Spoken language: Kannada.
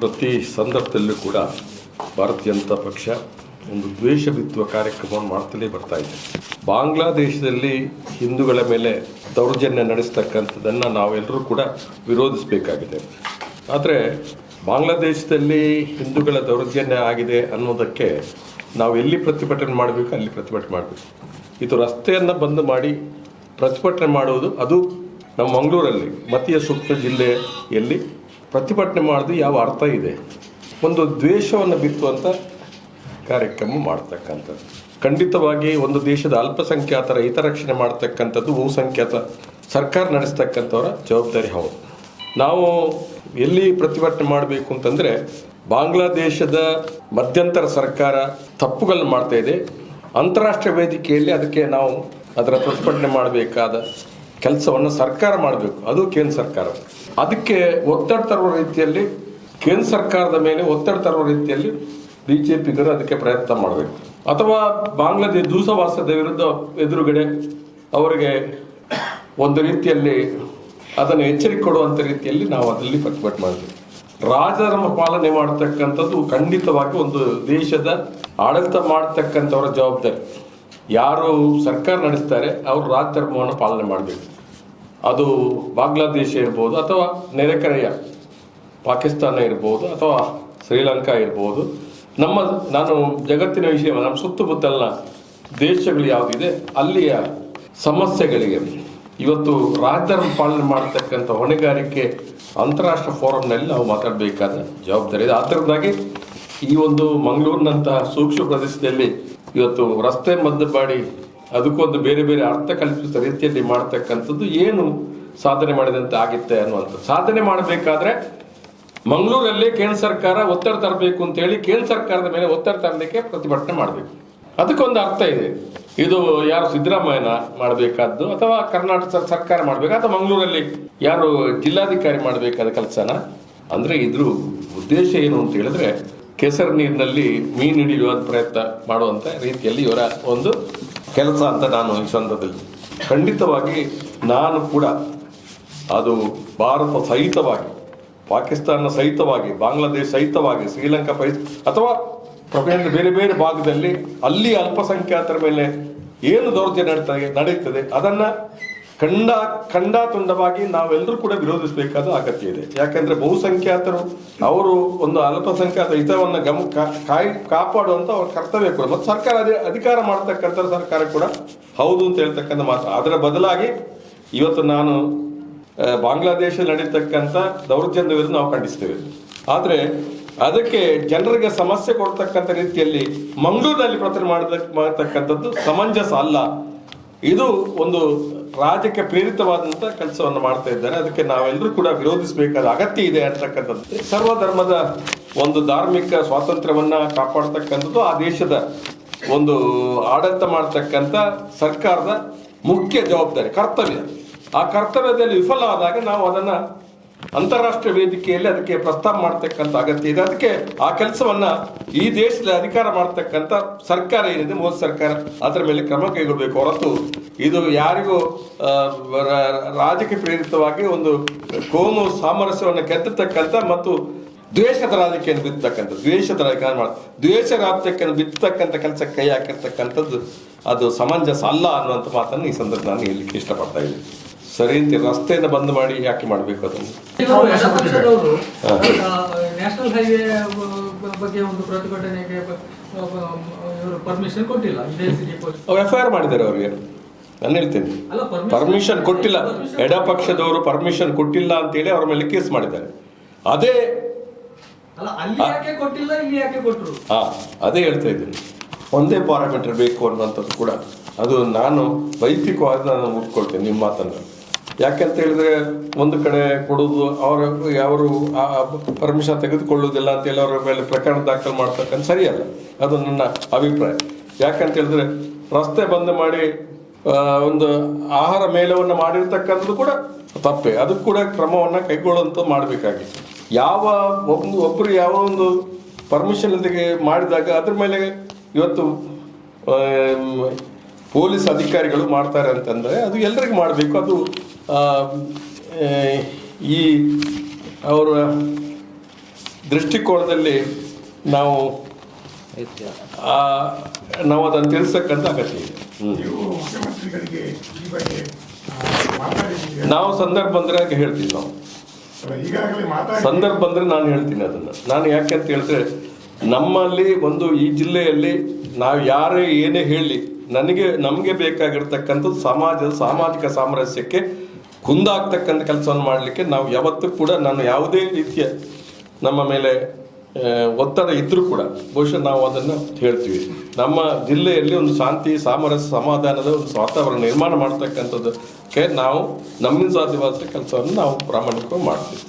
ಪ್ರತಿ ಸಂದರ್ಭದಲ್ಲೂ ಕೂಡ ಭಾರತೀಯ ಜನತಾ ಪಕ್ಷ ಒಂದು ದ್ವೇಷ ಬಿತ್ತುವ ಕಾರ್ಯಕ್ರಮವನ್ನು ಮಾಡ್ತಲೇ ಬರ್ತಾ ಇದೆ. ಬಾಂಗ್ಲಾದೇಶದಲ್ಲಿ ಹಿಂದೂಗಳ ಮೇಲೆ ದೌರ್ಜನ್ಯ ನಡೆಸ್ತಕ್ಕಂಥದ್ದನ್ನು ನಾವೆಲ್ಲರೂ ಕೂಡ ವಿರೋಧಿಸಬೇಕಾಗಿದೆ. ಆದರೆ ಬಾಂಗ್ಲಾದೇಶದಲ್ಲಿ ಹಿಂದೂಗಳ ದೌರ್ಜನ್ಯ ಆಗಿದೆ ಅನ್ನೋದಕ್ಕೆ ನಾವು ಎಲ್ಲಿ ಪ್ರತಿಭಟನೆ ಮಾಡಬೇಕು, ಅಲ್ಲಿ ಪ್ರತಿಭಟನೆ ಮಾಡಬೇಕು. ಇದು ರಸ್ತೆಯನ್ನು ಬಂದ್ ಮಾಡಿ ಪ್ರತಿಭಟನೆ ಮಾಡುವುದು, ಅದು ನಮ್ಮ ಮಂಗಳೂರಲ್ಲಿ ಮತೀಯ ಸೂಕ್ತ ಜಿಲ್ಲೆಯಲ್ಲಿ ಪ್ರತಿಭಟನೆ ಮಾಡೋದು ಯಾವ ಅರ್ಥ ಇದೆ? ಒಂದು ದ್ವೇಷವನ್ನು ಬಿತ್ತುವಂಥ ಕಾರ್ಯಕ್ರಮ ಮಾಡ್ತಕ್ಕಂಥದ್ದು. ಖಂಡಿತವಾಗಿ ಒಂದು ದೇಶದ ಅಲ್ಪಸಂಖ್ಯಾತರ ಹಿತರಕ್ಷಣೆ ಮಾಡ್ತಕ್ಕಂಥದ್ದು ಬಹುಸಂಖ್ಯಾತ ಸರ್ಕಾರ ನಡೆಸ್ತಕ್ಕಂಥವರ ಜವಾಬ್ದಾರಿ ಹೌದು. ನಾವು ಎಲ್ಲಿ ಪ್ರತಿಭಟನೆ ಮಾಡಬೇಕು ಅಂತಂದರೆ, ಬಾಂಗ್ಲಾದೇಶದ ಮಧ್ಯಂತರ ಸರ್ಕಾರ ತಪ್ಪುಗಳನ್ನು ಮಾಡ್ತಾ ಇದೆ. ಅಂತಾರಾಷ್ಟ್ರೀಯ ವೇದಿಕೆಯಲ್ಲಿ ಅದಕ್ಕೆ ನಾವು ಅದರ ಪ್ರತಿಭಟನೆ ಮಾಡಬೇಕಾದ ಕೆಲಸವನ್ನು ಸರ್ಕಾರ ಮಾಡಬೇಕು. ಅದು ಕೇಂದ್ರ ಸರ್ಕಾರ. ಅದಕ್ಕೆ ಒತ್ತಡ ತರುವ ರೀತಿಯಲ್ಲಿ ಕೇಂದ್ರ ಸರ್ಕಾರದ ಮೇಲೆ ಒತ್ತಡ ತರುವ ರೀತಿಯಲ್ಲಿ ಬಿಜೆಪಿಗರು ಅದಕ್ಕೆ ಪ್ರಯತ್ನ ಮಾಡಬೇಕು. ಅಥವಾ ಬಾಂಗ್ಲಾದೇಶ ದೂಸವಾಸದ ವಿರುದ್ಧ ಎದುರುಗಡೆ ಅವರಿಗೆ ಒಂದು ರೀತಿಯಲ್ಲಿ ಅದನ್ನು ಎಚ್ಚರಿಕೆ ಕೊಡುವಂಥ ರೀತಿಯಲ್ಲಿ ನಾವು ಅದರಲ್ಲಿ ಪ್ರತಿಭಟನೆ ಮಾಡ್ತೀವಿ. ರಾಜಧರ್ಮ ಪಾಲನೆ ಮಾಡತಕ್ಕಂಥದ್ದು ಖಂಡಿತವಾಗಿ ಒಂದು ದೇಶದ ಆಡಳಿತ ಮಾಡತಕ್ಕಂಥವರ ಜವಾಬ್ದಾರಿ. ಯಾರು ಸರ್ಕಾರ ನಡೆಸ್ತಾರೆ, ಅವರು ರಾಜಧರ್ಮವನ್ನು ಪಾಲನೆ ಮಾಡಬೇಕು. ಅದು ಬಾಂಗ್ಲಾದೇಶ ಇರ್ಬೋದು ಅಥವಾ ನೆರೆಕರೆಯ ಪಾಕಿಸ್ತಾನ ಇರ್ಬೋದು ಅಥವಾ ಶ್ರೀಲಂಕಾ ಇರ್ಬೋದು. ನಮ್ಮ, ನಾನು ಜಗತ್ತಿನ ವಿಷಯ, ನಮ್ಮ ಸುತ್ತಮುತ್ತಲಿನ ದೇಶಗಳು ಯಾವುದಿದೆ, ಅಲ್ಲಿಯ ಸಮಸ್ಯೆಗಳಿಗೆ ಇವತ್ತು ರಾಜಧರ್ಮ ಪಾಲನೆ ಮಾಡತಕ್ಕಂಥ ಹೊಣೆಗಾರಿಕೆ ಅಂತಾರಾಷ್ಟ್ರೀಯ ಫೋರಂನಲ್ಲಿ ನಾವು ಮಾತಾಡಬೇಕಾದ ಜವಾಬ್ದಾರಿ ಇದೆ. ಅದರಿಂದಾಗಿ ಈ ಒಂದು ಮಂಗಳೂರಿನಂತಹ ಸೂಕ್ಷ್ಮ ಪ್ರದೇಶದಲ್ಲಿ ಇವತ್ತು ರಸ್ತೆ ಮದ್ದು ಮಾಡಿ ಅದಕ್ಕೊಂದು ಬೇರೆ ಬೇರೆ ಅರ್ಥ ಕಲ್ಪಿಸಿದ ರೀತಿಯಲ್ಲಿ ಮಾಡ್ತಕ್ಕಂಥದ್ದು ಏನು ಸಾಧನೆ ಮಾಡಿದಂತೆ ಆಗಿತ್ತೆ ಅನ್ನುವಂಥದ್ದು. ಸಾಧನೆ ಮಾಡಬೇಕಾದ್ರೆ ಮಂಗಳೂರಲ್ಲಿ ಕೇಂದ್ರ ಸರ್ಕಾರ ಒತ್ತಡ ತರಬೇಕು ಅಂತ ಹೇಳಿ ಕೇಂದ್ರ ಸರ್ಕಾರದ ಮೇಲೆ ಒತ್ತಡ ತರಲಿಕ್ಕೆ ಪ್ರತಿಭಟನೆ ಮಾಡಬೇಕು. ಅದಕ್ಕೊಂದು ಅರ್ಥ ಇದೆ. ಇದು ಯಾರು ಸಿದ್ದರಾಮಯ್ಯನ ಮಾಡಬೇಕಾದ್ದು ಅಥವಾ ಕರ್ನಾಟಕ ಸರ್ಕಾರ ಮಾಡಬೇಕು ಅಥವಾ ಮಂಗಳೂರಲ್ಲಿ ಯಾರು ಜಿಲ್ಲಾಧಿಕಾರಿ ಮಾಡಬೇಕಾದ ಕೆಲಸನ? ಅಂದ್ರೆ ಇದ್ರ ಉದ್ದೇಶ ಏನು ಅಂತ ಹೇಳಿದ್ರೆ, ಕೆಸರು ನೀರಿನಲ್ಲಿ ಮೀನು ಹಿಡಿಯುವ ಪ್ರಯತ್ನ ಮಾಡುವಂತ ರೀತಿಯಲ್ಲಿ ಇವರ ಒಂದು ಕೆಲಸ ಅಂತ ನಾನು ಈ ಸಂದರ್ಭದಲ್ಲಿ ಖಂಡಿತವಾಗಿ ನಾನು ಕೂಡ ಅದು ಭಾರತ ಸಹಿತವಾಗಿ, ಪಾಕಿಸ್ತಾನ ಸಹಿತವಾಗಿ, ಬಾಂಗ್ಲಾದೇಶ ಸಹಿತವಾಗಿ, ಶ್ರೀಲಂಕಾ ಪೈ, ಅಥವಾ ಪ್ರಪಂಚದ ಬೇರೆ ಬೇರೆ ಭಾಗದಲ್ಲಿ ಅಲ್ಲಿ ಅಲ್ಪಸಂಖ್ಯಾತರ ಮೇಲೆ ಏನು ದೌರ್ಜನ್ಯ ನಡೀತದೆ, ಅದನ್ನ ಖಂಡ ತುಂಡವಾಗಿ ನಾವೆಲ್ಲರೂ ಕೂಡ ವಿರೋಧಿಸಬೇಕಾದ ಅಗತ್ಯ ಇದೆ. ಯಾಕಂದ್ರೆ ಬಹುಸಂಖ್ಯಾತರು, ಅವರು ಒಂದು ಅಲ್ಪಸಂಖ್ಯಾತ ಹಿತವನ್ನ ಗಮ ಕಾಯಿ, ಕಾಪಾಡುವಂತ ಅವ್ರ ಕರ್ತವ್ಯ ಕೂಡ. ಮತ್ತು ಸರ್ಕಾರ ಅದೇ ಅಧಿಕಾರ ಮಾಡ್ತಕ್ಕಂಥ ಸರ್ಕಾರ ಕೂಡ ಹೌದು ಅಂತ ಹೇಳ್ತಕ್ಕಂಥ ಮಾತು. ಅದರ ಬದಲಾಗಿ ಇವತ್ತು ನಾನು ಬಾಂಗ್ಲಾದೇಶ ನಡೀತಕ್ಕಂಥ ದೌರ್ಜನ್ಯ ವಿರುದ್ಧ ನಾವು ಖಂಡಿಸ್ತೇವೆ. ಆದರೆ ಅದಕ್ಕೆ ಜನರಿಗೆ ಸಮಸ್ಯೆ ಕೊಡ್ತಕ್ಕಂಥ ರೀತಿಯಲ್ಲಿ ಮಂಗಳೂರಿನಲ್ಲಿ ಪ್ರಚಾರ ಮಾಡತಕ್ಕಂಥದ್ದು ಸಮಂಜಸ ಅಲ್ಲ. ಇದು ಒಂದು ರಾಜ್ಯಕ್ಕೆ ಪ್ರೇರಿತವಾದಂಥ ಕೆಲಸವನ್ನು ಮಾಡ್ತಾ ಇದ್ದಾರೆ. ಅದಕ್ಕೆ ನಾವೆಲ್ಲರೂ ಕೂಡ ವಿರೋಧಿಸಬೇಕಾದ ಅಗತ್ಯ ಇದೆ ಅಂತಕ್ಕಂಥದ್ದು. ಸರ್ವಧರ್ಮದ ಒಂದು ಧಾರ್ಮಿಕ ಸ್ವಾತಂತ್ರ್ಯವನ್ನ ಕಾಪಾಡ್ತಕ್ಕಂಥದ್ದು, ಆ ದೇಶದ ಒಂದು ಆಡಳಿತ ಮಾಡ್ತಕ್ಕಂಥ ಸರ್ಕಾರದ ಮುಖ್ಯ ಜವಾಬ್ದಾರಿ, ಕರ್ತವ್ಯ. ಆ ಕರ್ತವ್ಯದಲ್ಲಿ ವಿಫಲ ಆದಾಗ ನಾವು ಅದನ್ನ ಅಂತಾರಾಷ್ಟ್ರೀಯ ವೇದಿಕೆಯಲ್ಲಿ ಅದಕ್ಕೆ ಪ್ರಸ್ತಾಪ ಮಾಡ್ತಕ್ಕಂಥ ಅಗತ್ಯ ಇದೆ. ಅದಕ್ಕೆ ಆ ಕೆಲಸವನ್ನ ಈ ದೇಶದಲ್ಲಿ ಅಧಿಕಾರ ಮಾಡ್ತಕ್ಕಂಥ ಸರ್ಕಾರ ಏನಿದೆ, ಮೋದಿ ಸರ್ಕಾರ, ಅದರ ಮೇಲೆ ಕ್ರಮ ಕೈಗೊಳ್ಳಬೇಕು ಹೊರತು ಇದು ಯಾರಿಗೂ ರಾಜಕೀಯ ಪ್ರೇರಿತವಾಗಿ ಒಂದು ಕೋಮು ಸಾಮರಸ್ಯವನ್ನು ಕೆತ್ತತಕ್ಕಂಥ ಮತ್ತು ದ್ವೇಷದ ರಾಜಕೀಯ ಬಿತ್ತಕ್ಕಂಥ ದ್ವೇಷದ ರಾಜಕೀಯ ಮಾಡ, ದ್ವೇಷ ರಾಜಕೀಯ ಬಿತ್ತಕ್ಕಂಥ ಕೆಲಸ ಕೈ ಹಾಕಿರ್ತಕ್ಕಂಥದ್ದು ಅದು ಸಮಂಜಸ ಅಲ್ಲ ಅನ್ನುವಂಥ ಮಾತನ್ನು ಈ ಸಂದರ್ಭ ನಾನು ಹೇಳಲಿಕ್ಕೆ ಇಷ್ಟಪಡ್ತಾ ಇದ್ದೀನಿ. ಸರಿ ಅಂತ ರಸ್ತೆಯನ್ನು ಬಂದ್ ಮಾಡಿ ಯಾಕೆ ಮಾಡಬೇಕು ಅದನ್ನು ನ್ಯಾಷನಲ್ ಹೈವೇ ಬಗ್ಗೆ ಒಂದು ಪ್ರತಿಭಟನೆಗೆ ಪರ್ಮಿಷನ್ ಕೊಟ್ಟಿಲ್ಲ ಅವ್ರು ಎಫ್ ಐ ಆರ್ ಮಾಡಿದ್ದಾರೆ ಅವರಿಗೆ. ನಾನು ಹೇಳ್ತೇನೆ. ಅಲ್ಲ, ಪರ್ಮಿಷನ್ ಕೊಟ್ಟಿಲ್ಲ. permission- ಎಡಪಕ್ಷದವರು ಪರ್ಮಿಷನ್ ಕೊಟ್ಟಿಲ್ಲ ಅಂತೇಳಿ ಅವ್ರ ಮೇಲೆ ಕೇಸ್ ಮಾಡಿದ್ದಾರೆ. ಅದೇ ಅಲ್ಲ ಅಲ್ಲಿ ಯಾಕೆ ಕೊಟ್ಟಿಲ್ಲ ಇಲ್ಲಿ ಯಾಕೆ ಕೊಟ್ಟರು ಹಾ ಅದೇ ಹೇಳ್ತಾ ಇದ್ದೀನಿ. ಒಂದೇ ಪ್ಯಾರಾಮೀಟರ್ ಬೇಕು ಅನ್ನುವಂಥದ್ದು ಕೂಡ. ಅದು ನಾನು ವೈಯಕ್ತಿಕವಾಗಿ ನಾನು ಮುಟ್ಕೊಳ್ತೇನೆ ನಿಮ್ಮ ಮಾತನ್ನು. ಯಾಕೆಂತ ಹೇಳಿದ್ರೆ ಒಂದು ಕಡೆ ಕೊಡೋದು ಅವರ ಅವರು ಪರ್ಮಿಷನ್ ತೆಗೆದುಕೊಳ್ಳುವುದಿಲ್ಲ ಅಂತೇಳಿ ಅವರ ಮೇಲೆ ಪ್ರಕರಣ ದಾಖಲು ಮಾಡ್ತಕ್ಕಂಥ ಸರಿಯಲ್ಲ ಅದು ನನ್ನ ಅಭಿಪ್ರಾಯ. ಯಾಕಂತ ಹೇಳಿದ್ರೆ ರಸ್ತೆ ಬಂದ್ ಮಾಡಿ ಒಂದು ಆಹಾರ ಮೇಲವನ್ನು ಮಾಡಿರ್ತಕ್ಕಂಥದ್ದು ಕೂಡ ತಪ್ಪೆ. ಅದು ಕೂಡ ಕ್ರಮವನ್ನ ಕೈಗೊಳ್ಳುವಂತ ಮಾಡಬೇಕಾಗಿತ್ತು. ಯಾವ ಒಂದು ಒಬ್ಬರು ಯಾವ ಒಂದು ಪರ್ಮಿಷನ್ ಇಲ್ಲದೆ ಮಾಡಿದಾಗ ಅದ್ರ ಮೇಲೆ ಇವತ್ತು ಪೊಲೀಸ್ ಅಧಿಕಾರಿಗಳು ಮಾಡ್ತಾರೆ ಅಂತಂದರೆ ಅದು ಎಲ್ರಿಗೂ ಮಾಡಬೇಕು. ಅದು ಈ ಅವರ ದೃಷ್ಟಿಕೋನದಲ್ಲಿ ನಾವು ಆ, ನಾವು ಅದನ್ನು ತಿಳಿಸ್ತಕ್ಕಂಥ ಅಗತ್ಯ ಇದೆ. ನೀವು ಸಂದರ್ಭ ಬಂದ್ರೆ ಯಾಕೆ ಹೇಳ್ತೀವಿ ನಾವು? ಸಂದರ್ಭ ಬಂದರೆ ನಾನು ಹೇಳ್ತೀನಿ ಅದನ್ನ. ನಾನು ಯಾಕೆ ಅಂತ ಹೇಳಿದ್ರೆ ನಮ್ಮಲ್ಲಿ ಒಂದು ಈ ಜಿಲ್ಲೆಯಲ್ಲಿ ನಾವು ಯಾರೇ ಏನೇ ಹೇಳಿ ನನಗೆ ನಮಗೆ ಬೇಕಾಗಿರ್ತಕ್ಕಂಥದ್ದು ಸಮಾಜದ ಸಾಮಾಜಿಕ ಸಾಮರಸ್ಯಕ್ಕೆ ಕುಂದಾಗ್ತಕ್ಕಂಥ ಕೆಲಸವನ್ನು ಮಾಡಲಿಕ್ಕೆ ನಾವು ಯಾವತ್ತೂ ಕೂಡ ನಾನು ಯಾವುದೇ ರೀತಿಯ ನಮ್ಮ ಮೇಲೆ ಒತ್ತಡ ಇದ್ದರೂ ಕೂಡ ಬಹುಶಃ ನಾವು ಅದನ್ನು ಹೇಳ್ತೀವಿ. ನಮ್ಮ ಜಿಲ್ಲೆಯಲ್ಲಿ ಒಂದು ಶಾಂತಿ, ಸಾಮರಸ್ಯ, ಸಮಾಧಾನದ ಒಂದು ವಾತಾವರಣ ನಿರ್ಮಾಣ ಮಾಡ್ತಕ್ಕಂಥದ್ದಕ್ಕೆ ನಾವು ನಮ್ಮಿಂದ ಸಾಧ್ಯವಾದ ಕೆಲಸವನ್ನು ನಾವು ಪ್ರಾಮಾಣಿಕವಾಗಿ ಮಾಡ್ತೀವಿ.